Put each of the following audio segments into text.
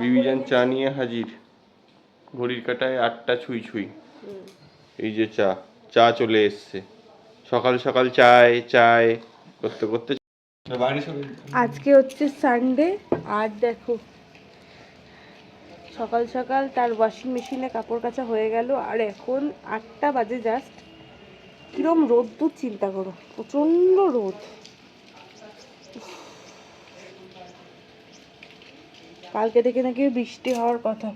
বিবিজান চা নিয়ে হাজির। ঘড়ির কাটায় আটটা ছুঁই ছুঁই। এই যে চা চা চলে এসছে। সকাল সকাল চায় চায় করতে করতে আজকে হচ্ছে সানডে আর দেখো সকাল সকাল তার ওয়াশিং মেশিনে কাপড় কাচা হয়ে গেল আর এখন আটটা বাজে জাস্ট কিরম রোদ্দুর চিন্তা করো প্রচণ্ড রোদ। কালকে থেকে নাকি বৃষ্টি হওয়ার কথা।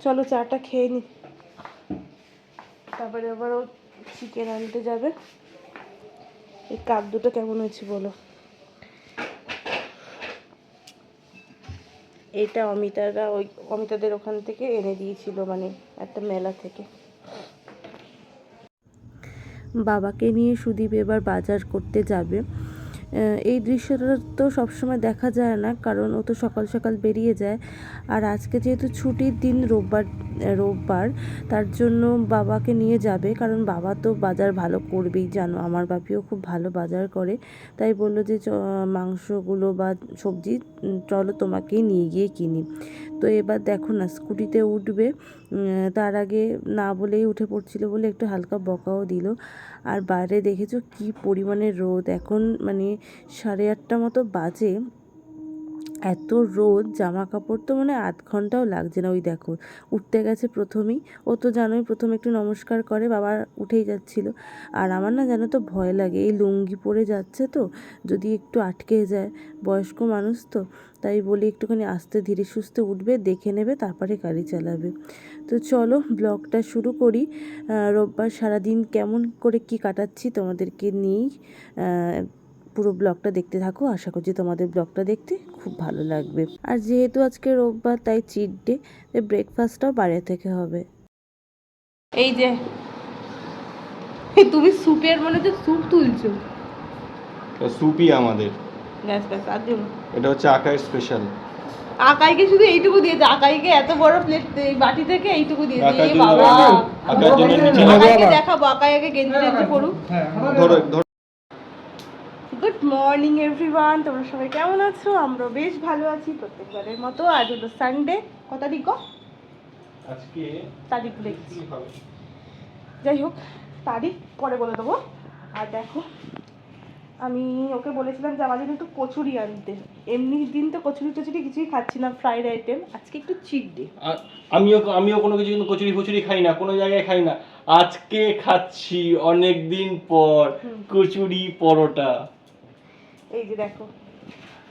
চলো চাটা খেয়ে নি। তারপরে আবার ও চিকেন আনতে যাবে। এই কাপ দুটো কেমন হয়েছে বলো। এটা অমিতারা ওই অমিতাদের ওখান থেকে এনে দিয়েছিল মানে একটা মেলা থেকে। বাবাকে নিয়ে সুদীপ এবার বাজার করতে যাবে। এই দৃশ্যটা তো সবসময় দেখা যায় না, কারণ ও তো সকাল সকাল বেরিয়ে যায়। আর আজকে যেহেতু ছুটির দিন রোববার রোববার, তার জন্য বাবাকে নিয়ে যাবে, কারণ বাবা তো বাজার ভালো করবেই, জানো, আমার বাপিও খুব ভালো বাজার করে। তাই বলল যে মাংসগুলো বা সবজি চলো তোমাকেই নিয়ে গিয়ে কিনি। তো এবার দেখো না, স্কুটিতে উঠবে তার আগে না বলেই উঠে পড়ছিল বলে একটু হালকা বকাও দিল। আর বাইরে দেখেছ কি পরিমাণে রোদ? এখন মানে সাড়ে আটটা মতো বাজে। এত রোদ জামা কাপড় তো মানে আধ ঘন্টাও লাগছে না। ওই দেখো, উঠতে গেছে প্রথমেই। ও তো জানোই, প্রথমে একটু নমস্কার করে, বাবা উঠেই যাচ্ছিল। আর আমার না জানো তো ভয় লাগে, এই লুঙ্গি পরে যাচ্ছে তো, যদি একটু আটকে যায়, বয়স্ক মানুষ তো। তাই বলি একটুখানি আস্তে ধীরে সুস্থে উঠবে, দেখে নেবে, তারপরে গাড়ি চালাবে। তো চলো, ব্লগটা শুরু করি। রোববার সারাদিন কেমন করে কি কাটাচ্ছি তোমাদেরকে নিয়েই। পুরো ব্লগটা দেখতে থাকো। আশা করছি তোমাদের ব্লগটা দেখতে খুব ভালো লাগবে। আর যেহেতু আজকে রোববার তাই চিট ডে ব্রেকফাস্টটাও বাইরে থেকে হবে। এই যে তুমি স্যুপের মনে হচ্ছে স্যুপ তুলছো। সুপি আমাদের। ব্যাস ব্যাস আর দিও এটা হচ্ছে আকাশ স্পেশাল আকাইকে শুধু এইটুকু দিয়েছে। আকাইকে এত বড় প্লেট এই বাটি থেকে এইটুকু দিয়েছে। আকার বাবা। আকাইকে দেখাবো আকাই আগে গেঞ্জি টেঞ্জি পড়ুক ধরো মর্নিং এভরিওয়ান তোমরা সবাই কেমন আছো? আমরা বেশ ভালো আছি প্রত্যেকবারের মতো। আজ হলো সানডে কত তারিখ গো? আজকে তারিখ কি যাই হোক তারিখ পরে বলে দেবো। আর দেখো আমি ওকে বলেছিলাম যে আমার জন্য একটু কচুরি আনতে। এমনি দিন তো কচুরি টচুরি কিছুই খাচ্ছি না ফ্রাইড আইটেম আজকে একটু চিট ডে আমিও আমিও কোনো কিছু কিন্তু কচুরি ফচুরি খাই না কোনো জায়গায় খাই না। আজকে খাচ্ছি অনেক দিন পর কচুরি পরোটা। এই যে দেখো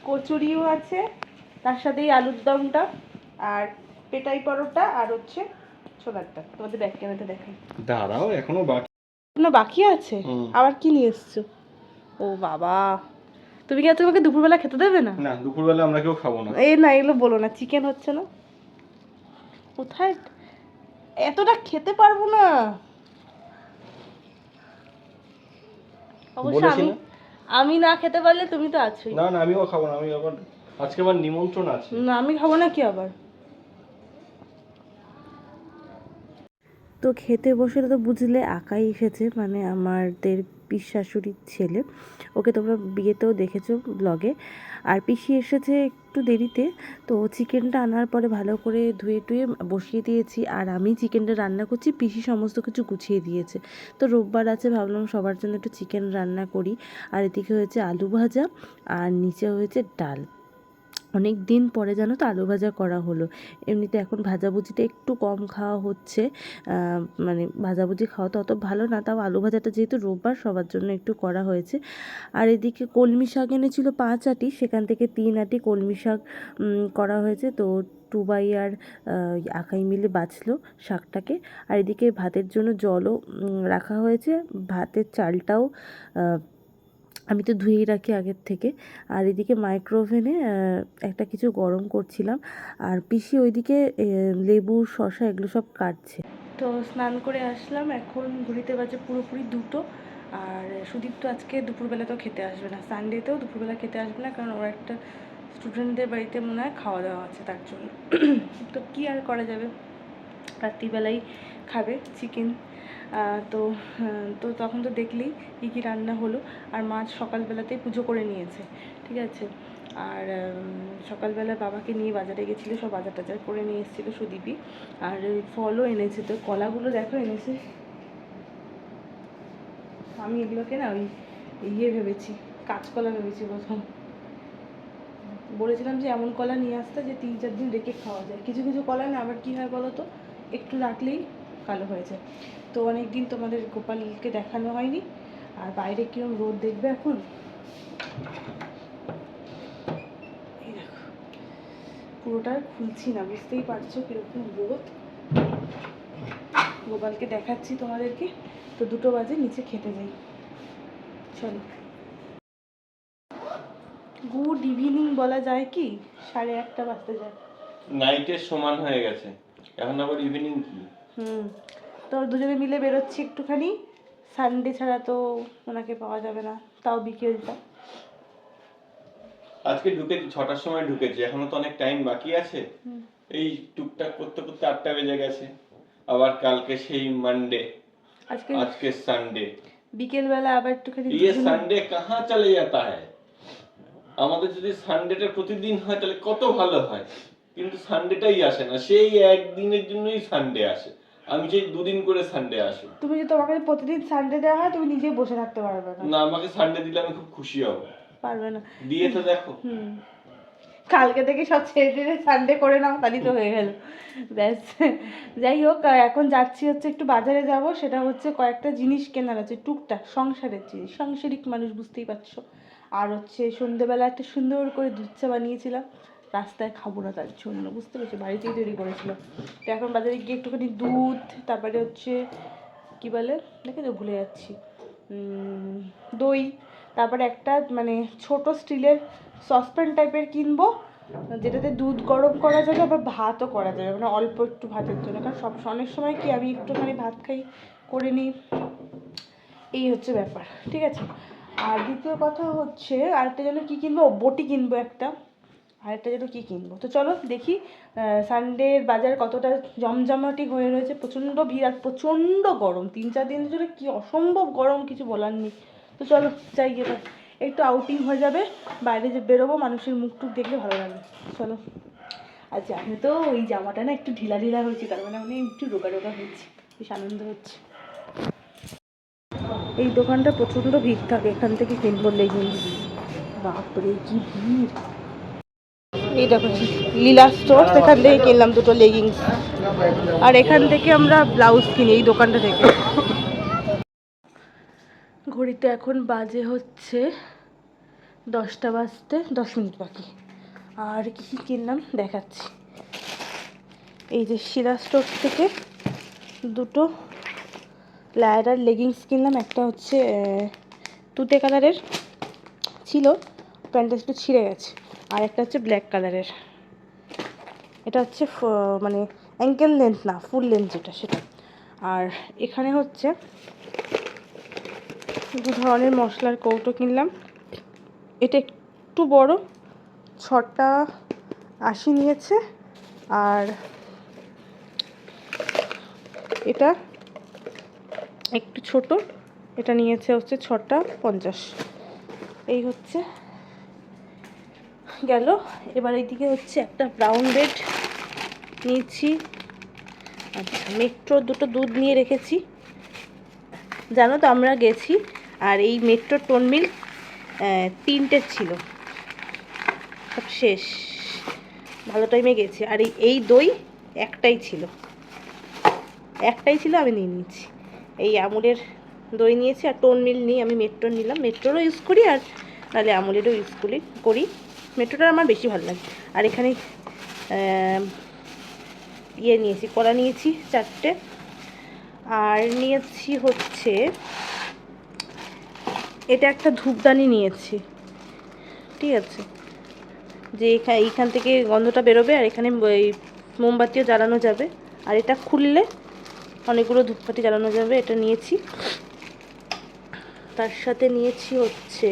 কচুরিও আছে তার সাথে এই আলুর দমটা আর পেটাই পরোটা আর হচ্ছে ছোলারটা। তোমাদের ব্যাক ক্যামেরাতে দেখাই। দাঁড়াও এখনও বাকি না বাকি আছে? আবার কি নিয়ে এসছো? ও বাবা তুমি কি আজকে দুপুরবেলা খেতে দেবে না? না দুপুরবেলা আমরা কেউ খাব না। এই না এগুলো বলো না চিকেন হচ্ছে না। কোথায়? এতটা খেতে পারব না। অবশ্য আমি না? আমি না খেতে পারলে তুমি তো আছোই। না না আমিও খাব না আমি আবার আজকে আমার নিমন্ত্রণ আছে। না আমি খাব না কি আবার? তো খেতে বসে তো বুঝলে একাই এসেছে মানে আমাদের পিস শাশুড়ির ছেলে। ওকে তোমরা বিয়েতেও দেখেছ ব্লগে আর পিসি এসেছে একটু দেরিতে, তো চিকেনটা আনার পরে ভালো করে ধুয়ে টুয়ে বসিয়ে দিয়েছি। আর আমি চিকেনটা রান্না করছি, পিসি সমস্ত কিছু গুছিয়ে দিয়েছে। তো রোববার আছে, ভাবলাম সবার জন্য একটু চিকেন রান্না করি। আর এদিকে হয়েছে আলু ভাজা, আর নিচে হয়েছে ডাল। অনেক দিন পরে জানো তো আলু ভাজা করা হলো। এমনিতে এখন ভাজাভুজিটা একটু কম খাওয়া হচ্ছে। মানে ভাজাভুজি খাওয়া তো অত ভালো না, তাও আলু ভাজাটা যেহেতু রোববার সবার জন্য একটু করা হয়েছে। আর এদিকে কলমি শাক এনেছিল পাঁচ আটি, সেখান থেকে তিন আটি কলমি শাক করা হয়েছে। তো টুবাই আর আকাই মিলে বাছলো শাকটাকে। আর এদিকে ভাতের জন্য জলও রাখা হয়েছে। ভাতের চালটাও আমি তো ধুয়েই রাখি আগের থেকে। আর এদিকে মাইক্রোওভেনে একটা কিছু গরম করছিলাম। আর পিসি ওইদিকে লেবু, শসা এগুলো সব কাটছে। তো স্নান করে আসলাম। এখন ঘুরিতে বাজে পুরোপুরি দুটো। আর সুদীপ তো আজকে দুপুরবেলা তো খেতে আসবে না। সানডেতেও দুপুরবেলা খেতে আসবে না, কারণ ওর একটা স্টুডেন্টদের বাড়িতে মনে হয় খাওয়া দাওয়া আছে তার জন্য। তো কী আর করা যাবে? রাত্রিবেলাই খাবে চিকেন তো তো তখন তো দেখলেই কী কী রান্না হলো। আর মাছ সকালবেলাতেই পুজো করে নিয়েছে, ঠিক আছে? আর সকালবেলা বাবাকে নিয়ে বাজারে গেছিল, সব বাজার টাজার করে নিয়ে এসেছিল সুদীপই। আর ফলও এনেছে তো, কলাগুলো দেখো এনেছে। আমি এগুলোকে না ওই ইয়ে ভেবেছি, কাঁচকলা ভেবেছি প্রথম। বলেছিলাম যে এমন কলা নিয়ে আসতে যে তিন চার দিন রেখে খাওয়া যায়। কিছু কিছু কলা না, আবার কী হয় বলো তো, একটু রাখলেই কালো হয়ে যায় তো অনেক দিন তোমাদের গোপালকে দেখানো হয়নি। আর বাইরে কিরম রোদ দেখবে এখন? পুরোটা খুলছি না, বুঝতেই পারছ কীরকম রোদ? গোপালকে দেখাচ্ছি তোমাদেরকে। তো দুটো বাজে, নিচে খেতে যাই। চলো। গুড ইভিনিং বলা যায় কি? সাড়ে আটটা বাজতে যায়। নাইটের সমান হয়ে গেছে। এখন আবার ইভিনিং কি? হুম। তো দুজনে মিলে বেরোচ্ছি একটুখানি। সানডে ছাড়া তো ওনাকে পাওয়া যাবে না তাও বিকেলটা। আজকে ঢুকেছি ছটার সময় ঢুকেছি এখনও তো অনেক টাইম বাকি আছে। এই টুকটাক করতে করতে আটটা বেজে গেছে আবার কালকে সেই মানডে আজকে আজকে সানডে বিকেলবেলা আবার একটুখানি দুজনে- সানডে কাহা চলে যাতা হ্যায়? আমাদের যদি সানডেটা প্রতিদিন হয় তাহলে কত ভালো হয়। কিন্তু সানডেটাই আসে না সেই একদিনের জন্যই সানডে আসে। আমি চাই দুদিন করে সানডে আসে। তুমি যদি তোমাকে প্রতিদিন সানডে দেওয়া হয় তুমি নিজেই বসে থাকতে পারবে না। না আমাকে সানডে দিলে আমি খুব খুশি হব। পারবে না। দিয়ে তো দেখো। কালকে থেকে সব ছেড়ে টেড়ে সানডে করে নাও তাহলেই তো হয়ে গেল। ব্যাস। যাই হোক এখন যাচ্ছি হচ্ছে একটু বাজারে যাব সেটা হচ্ছে কয়েকটা জিনিস কেনার আছে টুকটাক সংসারের জিনিস সাংসারিক মানুষ বুঝতেই পারছ। আর হচ্ছে সন্ধেবেলা একটা সুন্দর করে দুধ চা বানিয়েছিলাম। রাস্তায় খাব না, তার জন্য বুঝতে পেরেছ? বাড়িতেই তৈরি করেছিলাম তো এখন বাজারে গিয়ে একটুখানি দুধ, তারপরে হচ্ছে, কি বলে? দেখে তো ভুলে যাচ্ছি। দই, তারপরে একটা মানে ছোট স্টিলের সসপ্যান টাইপের কিনবো, যেটাতে দুধ গরম করা যাবে, আবার ভাতও করা যাবে মানে অল্প একটু ভাতের জন্য। কারণ সব, অনেক সময় কি আমি একটুখানি ভাত খাই, করে নিই। এই হচ্ছে ব্যাপার, ঠিক আছে? আর দ্বিতীয় কথা হচ্ছে, আরেকটা যেন কী কিনবো? বটি কিনবো একটা। আরেকটা যেন কী কিনবো? তো চলো দেখি সানডের বাজার কতটা জমজমাটি হয়ে রয়েছে। প্রচণ্ড ভিড় আর প্রচণ্ড গরম। তিন চার দিন ধরে কি অসম্ভব গরম, কিছু বলার নেই। তো চলো যাই এবার একটু আউটিং হয়ে যাবে, বাইরে যে বেরোবো, মানুষের মুখ টুক দেখলে ভালো লাগবে। চলো। আর জানো তো ওই জামাটা না একটু ঢিলা ঢিলা হয়েছে, তার মানে আমি একটু রোগা রোগা হয়েছে, বেশ আনন্দ হচ্ছে। এই দোকানটা প্রচণ্ড ভিড় থাকে, এখান থেকে কিনবো লেগিংস বাপরে, কি ভিড়! এই দেখো, লীলা স্টোর এখান থেকে কিনলাম দুটো লেগিংস আর এখান থেকে আমরা ব্লাউজ কিনি, এই দোকানটা থেকে। ঘড়িতে এখন বাজে হচ্ছে দশটা বাজতে দশ মিনিট বাকি। আর কি কিনলাম দেখাচ্ছি। এই যে শিলা স্টোর থেকে দুটো লায়রার লেগিংস কিনলাম। একটা হচ্ছে তুতে কালারের ছিল। প্যান্টটা একটু ছিঁড়ে গেছে। আর একটা হচ্ছে ব্ল্যাক কালারের এটা হচ্ছে মানে অ্যাঙ্কেল লেন্থ না ফুল লেন্থ যেটা, সেটা। আর এখানে হচ্ছে দু ধরনের মশলার কৌটো কিনলাম। এটা একটু বড়, ছটা আশি নিয়েছে। আর এটা একটু ছোট, এটা নিয়েছে হচ্ছে ছটা পঞ্চাশ। এই হচ্ছে গেল। এবার এইদিকে হচ্ছে একটা ব্রাউন ব্রেড নিয়েছি। আচ্ছা মেট্রো দুটো দুধ নিয়ে রেখেছি। জানো তো, আমরা গেছি আর এই মেট্রো টোন মিল্ক তিনটে ছিল। সব শেষ। ভালো টাইমে গেছি। আর এই এই দই একটাই ছিল। একটাই ছিল, আমি নিয়ে নিয়েছি। এই আমুলের দই নিয়েছি আর টোন মিল নিয়ে আমি মেট্রো নিলাম। মেট্রোরও ইউজ করি আর নাহলে আমুলেরও ইউজ করি করি। মেট্রোটা আমার বেশি ভালো লাগে। আর এখানে ইয়ে নিয়েছি, কলা নিয়েছি চারটে। আর নিয়েছি হচ্ছে, এটা একটা ধূপদানি নিয়েছি। ঠিক আছে? যে এখানে এইখান থেকে গন্ধটা বেরোবে আর এখানে ওই মোমবাতিও জ্বালানো যাবে। আর এটা খুললে অনেকগুলো ধূপকাঠি জ্বালানো যাবে, এটা নিয়েছি। তার সাথে নিয়েছি হচ্ছে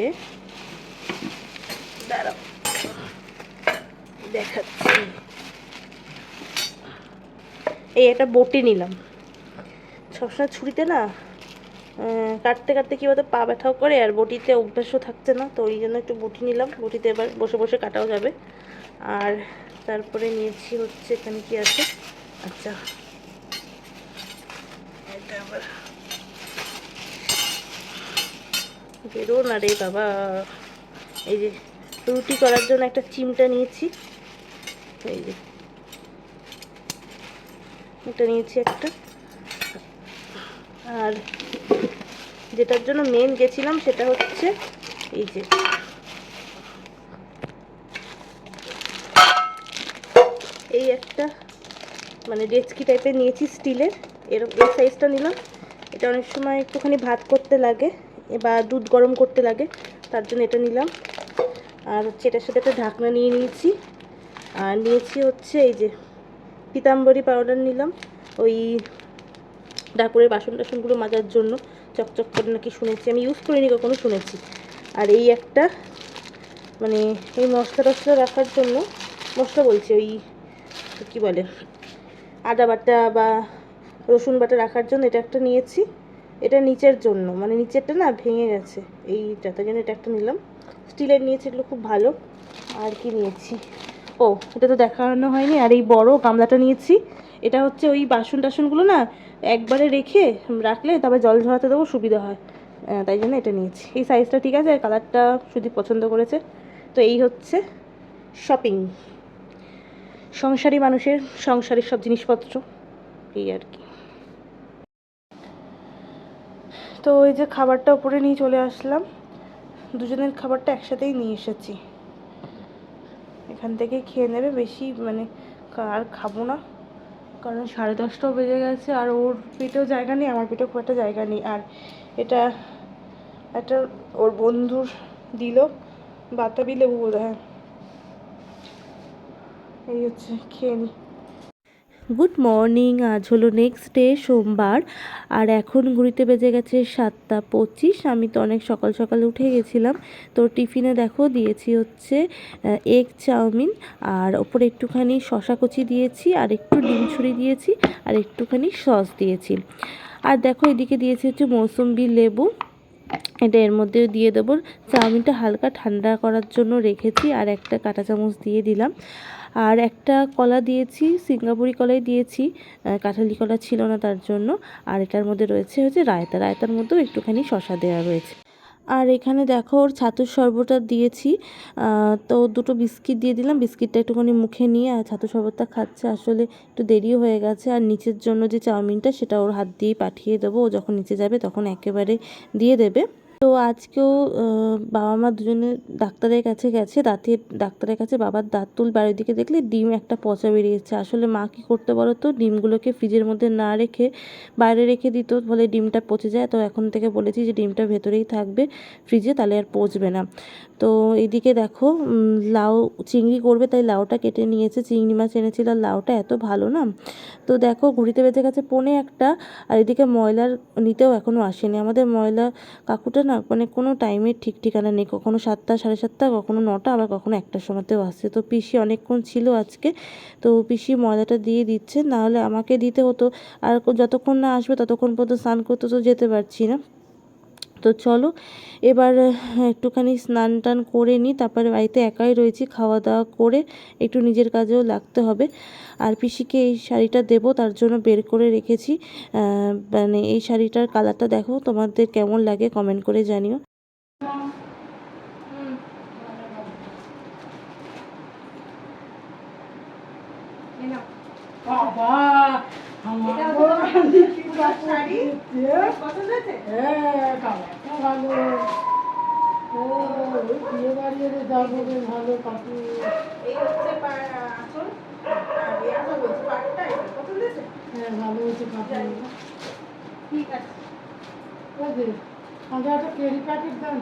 দাঁড়াও দেখাচ্ছি। এই একটা বটি নিলাম। সবসময় ছুরিতে না কাটতে কাটতে কী বলতো পা ব্যথাও করে আর বটিতে অভ্যাসও থাকছে না, তো ওই জন্য একটু বটি নিলাম। বটিতে এবার বসে বসে কাটাও যাবে। আর তারপরে নিয়েছি হচ্ছে এখানে কি আছে? আচ্ছা। এটা আবার বেরো না রে বাবা। এই যে রুটি করার জন্য একটা চিমটা নিয়েছি। এই যে। এটা নিয়েছি একটা। আর যেটার জন্য মেন গেছিলাম সেটা হচ্ছে এই যে। এই একটা মানে ডেচকি টাইপের নিয়েছি স্টিলের। এরকম এই সাইজটা নিলাম। এটা অনেক সময় একটুখানি ভাত করতে লাগে বা দুধ গরম করতে লাগে, তার জন্য এটা নিলাম। আর হচ্ছে এটার সাথে একটা ঢাকনা নিয়ে নিয়েছি। আর নিয়েছি হচ্ছে এই যে পিতাম্বরী পাউডার নিলাম। ওই ডাকুরের বাসন টাসনগুলো মাজার জন্য চকচক করে নাকি শুনেছি। আমি ইউজ করিনি, কখনো শুনেছি। আর এই একটা মানে এই মশলা টশলা রাখার জন্য মশলা বলছি, ওই কি বলে, আদা বাটা বা রসুন বাটা রাখার জন্য এটা একটা নিয়েছি। এটা নিচের জন্য মানে নিচেরটা না ভেঙে গেছে। এইটা তাই জন্য এটা একটা নিলাম। স্টিলের নিয়েছি, এগুলো খুব ভালো। আর কি নিয়েছি? ও, এটা তো দেখানো হয়নি। আর এই বড় গামলাটা নিয়েছি, এটা হচ্ছে ওই বাসন টাসনগুলো না একবারে রেখে রাখলে তবে জল ঝরাতে দেবো, সুবিধা হয়। তাই জন্য এটা নিয়েছি। এই সাইজটা ঠিক আছে, আর কালারটা শুধু পছন্দ করেছে। তো এই হচ্ছে শপিং সংসারী মানুষের, সংসারের সব জিনিসপত্র, এই আর কি। তো ওই যে খাবারটা উপরে নিয়ে চলে আসলাম। দুজনের খাবারটা একসাথেই নিয়ে এসেছি। এখান থেকে খেয়ে নেবে, বেশি মানে আর খাব না। কারণ সাড়ে দশটাও বেজে গেছে আর ওর পেটেও জায়গা নেই, আমার পেটেও খুব একটা জায়গা নেই। আর এটা একটা ওর বন্ধুর দিল, বাতাবি লেবু বোধ হয়। এই হচ্ছে, খেয়ে নি। গুড মর্নিং, আজ হলো নেক্সট ডে সোমবার, আর এখন ঘুরিতে বেজে গেছে সাতটা পঁচিশ, আমি তো অনেক সকাল সকাল উঠে গেছিলাম, তো টিফিনে দেখো দিয়েছি হচ্ছে এগ চাউমিন, আর ওপরে একটুখানি শশা কুচি দিয়েছি, আর একটু ডিম ছুরি দিয়েছি, আর একটুখানি সস দিয়েছি। আর দেখো এদিকে দিয়েছি হচ্ছে মৌসুম্বি লেবু, এটা এর মধ্যে দিয়ে দেবো, চাউমিনটা হালকা ঠান্ডা করার জন্য রেখেছি, আর একটা কাঁটা চামচ দিয়ে দিলাম। আর একটা কলা দিয়েছি, সিঙ্গাপুরি কলাই দিয়েছি কাঁঠালি কলা ছিল না তার জন্য। আর এটার মধ্যে রয়েছে হচ্ছে রায়তা। রায়তার মধ্যেও একটুখানি শশা দেওয়া রয়েছে। আর এখানে দেখো ওর ছাতুর শরবতটা দিয়েছি। তো দুটো বিস্কিট দিয়ে দিলাম। বিস্কিটটা একটুখানি মুখে নিয়ে, আর ছাতুর শরবতটা খাচ্ছে। আসলে একটু দেরিও হয়ে গেছে। আর নিচের জন্য যে চাউমিনটা, সেটা ওর হাত দিয়েই পাঠিয়ে দেবো। ও যখন নিচে যাবে, তখন একেবারে দিয়ে দেবে। তো আজকেও বাবা মা দুজনে ডাক্তারের কাছে গেছে দাঁতের ডাক্তারের কাছে বাবার দাঁত তুল, বাড়ির দিকে দেখলে ডিম একটা পচা বেরিয়েছে আসলে মা কী করতে বলো তো, ডিমগুলোকে ফ্রিজের মধ্যে না রেখে বাইরে রেখে দিত ফলে ডিমটা পচে যায়। তো এখন থেকে বলেছি যে ডিমটা ভেতরেই থাকবে ফ্রিজে, তাহলে আর পচবে না। তো এদিকে দেখো লাউ চিংড়ি করবে, তাই লাউটা কেটে নিয়েছে। চিংড়ি মাছ এনেছিল, আর লাউটা এত ভালো না। তো দেখো ঘুরিতে বেজে গেছে পনে একটা, আর এদিকে ময়লার নিতেও এখনও আসেনি। আমাদের ময়লা কাকুটা না মানে কোনো টাইমের ঠিক ঠিকানা নেই। কখনো সাতটা, সাড়ে সাতটা, কখনো নটা, আবার কখনো একটার সময়তেও আসছে। তো পিসি অনেকক্ষণ ছিল আজকে। তো পিসি ময়দাটা দিয়ে দিচ্ছে নাহলে আমাকে দিতে হতো। আর যতক্ষণ না আসবে, ততক্ষণ পর্যন্ত স্নান করতে তো যেতে পারছি না। তো চলো, এবার একটুখানি স্নান টান করে নিই, তারপরে বাড়িতে একাই রয়েছি, খাওয়া দাওয়া করে একটু নিজের কাজেও লাগতে হবে। আর পিসিকে এই শাড়িটা দেবো, তার জন্য বের করে রেখেছি। মানে এই শাড়িটার কালারটা দেখো, তোমাদের কেমন লাগে কমেন্ট করে জানিও। বাবা হ্যাঁ কালারটা ভালো। ও ভালো হ্যাঁ ভালো হয়েছে ঠিক আছে। ওই যে আমাদের একটা কেরি প্যাকেট দেন